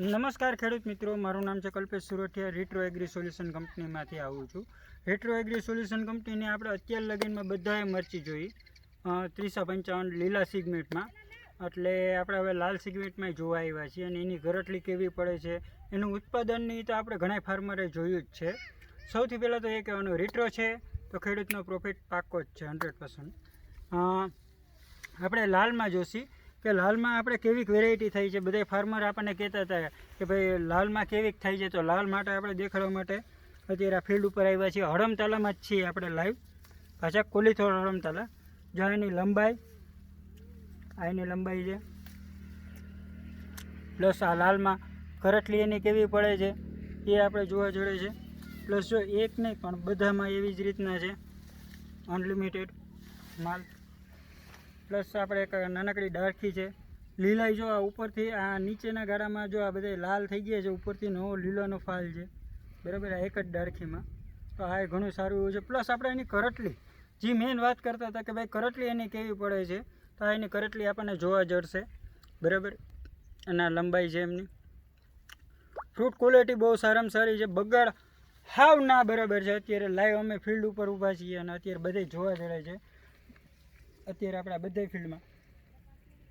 નમસ્કાર ખેડૂત મિત્રો, મારું નામ છે Kalpesh Surathiya retro agri solution કંપનીમાંથી આવું છું. રેટ્રો એગ્રી સોલ્યુશન કંપનીની આપણે અત્યાર લગીનમાં બધાએ મરચી જોઈ ત્રીસો પંચાવન લીલા સિગમેન્ટમાં. એટલે આપણે હવે લાલ સિગમેન્ટમાં જોવા આવ્યા છીએ અને એની ગરટલી કેવી પડે છે, એનું ઉત્પાદનની તો આપણે ઘણા ફાર્મરે જોયું જ છે. સૌથી પહેલાં તો એ કહેવાનું રેટ્રો છે, તો ખેડૂતનો પ્રોફિટ પાકો જ છે હંડ્રેડ પર્સન્ટ આપણે લાલમાં જોશી. કે લાલમાં આપણે કેવીક વેરાયટી થઈ છે? બધા ફાર્મર આપણને કહેતા હતા કે ભાઈ, લાલમાં કેવીક થાય છે? તો લાલ માટે આપણે દેખાડવા માટે અત્યારે આ ફિલ્ડ ઉપર આવ્યા છીએ. હળમતાલામાં જ છીએ આપણે લાઈવ પાછા કોલીથોર હળમતાલા. જ્યાં એની લંબાઈ, આ એની લંબાઈ છે. પ્લસ આ લાલમાં કરટલી એની કેવી પડે છે? એ આપણે જોવા જોડે છે. પ્લસ જો એક નહીં, પણ બધામાં એવી જ રીતના છે. અનલિમિટેડ માલ. પ્લસ આપણે એક નાનકડી ડાળખી છે. લીલાઈ જો આ ઉપરથી, આ નીચેના ગાળામાં જો આ બધા લાલ થઈ ગયા છે, ઉપરથી નવો લીલાનો ફાલ છે. બરાબર, આ એક જ ડાળખીમાં. તો આ ઘણું સારું એવું છે. પ્લસ આપણે એની કરટલી, જે મેઇન વાત કરતા હતા કે ભાઈ કરટલી એની કેવી પડે છે, તો આ એની કરટલી આપણને જોવા જડશે. બરાબર? અને લંબાઈ છે એમની. ફ્રૂટ ક્વોલિટી બહુ સારામાં સારી છે. બગાડ હાવ ના બરાબર છે. અત્યારે લાઈવ અમે ફિલ્ડ ઉપર ઊભા છીએ અને અત્યારે બધે જોવા જડે છે. અત્યારે આપણા બધા ફિલ્ડમાં.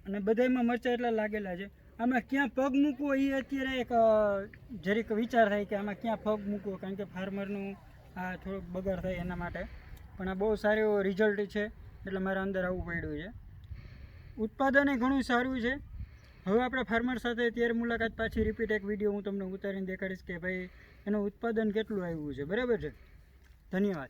અને બધામાં મરચાં એટલા લાગેલા છે. આમાં ક્યાં પગ મૂકવો એ અત્યારે એક જરીક વિચાર થાય કે આમાં ક્યાં પગ મૂકવો, કારણ કે ફાર્મરનું આ થોડુંક બગાડ થાય એના માટે. પણ આ બહુ સારું એવો રિઝલ્ટ છે, એટલે મારે અંદર આવવું પડ્યું છે. ઉત્પાદન ઘણું સારું છે. હવે આપણે ફાર્મર સાથે અત્યારે મુલાકાત પાછી રિપીટ એક વીડિયો હું તમને ઉતારીને દેખાડીશ કે ભાઈ, એનું ઉત્પાદન કેટલું આવ્યું છે. બરાબર છે? ધન્યવાદ.